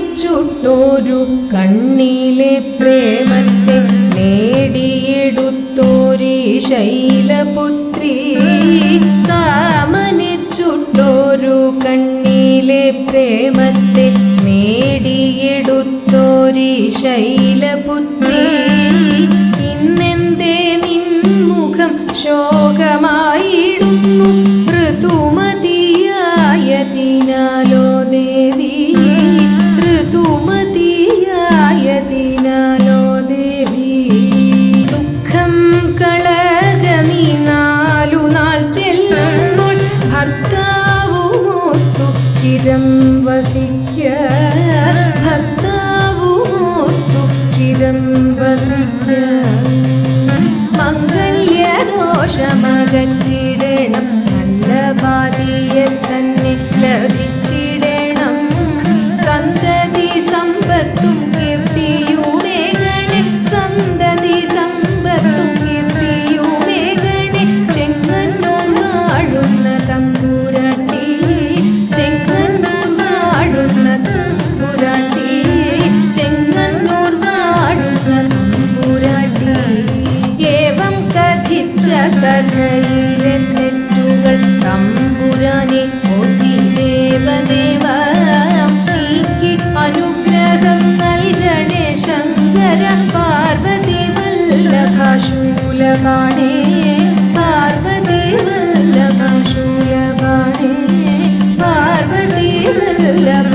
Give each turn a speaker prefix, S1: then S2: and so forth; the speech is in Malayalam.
S1: കാമനിച്ചുട്ടോരു കണ്ണിലെ പ്രേമത്തെ നേടിയെടുത്തോരി ശൈലപുത്രി. കാമനെ ചുട്ടോരു കണ്ണിലെ പ്രേമത്തെ നേടിയെടുത്തോരി ശൈലപുത്രി. ഇന്നെന്തേ നിൻമുഖം ശോകമായിടുന്നു ചിരം വസിക്ക. ഭർത്താവുമോത്തു ചിരം വസിക്ക. മംഗല്യദോഷമകറ്റിടണം കഥയിലെ തെറ്റുകൾ തമ്പുരാനെ ഓതി അനുഗ്രഹം നൽകണേ ശങ്കര പാർവതി വല്ലഭാശൂലപാണേ പാർവതി പാർവതി വല്ലഭ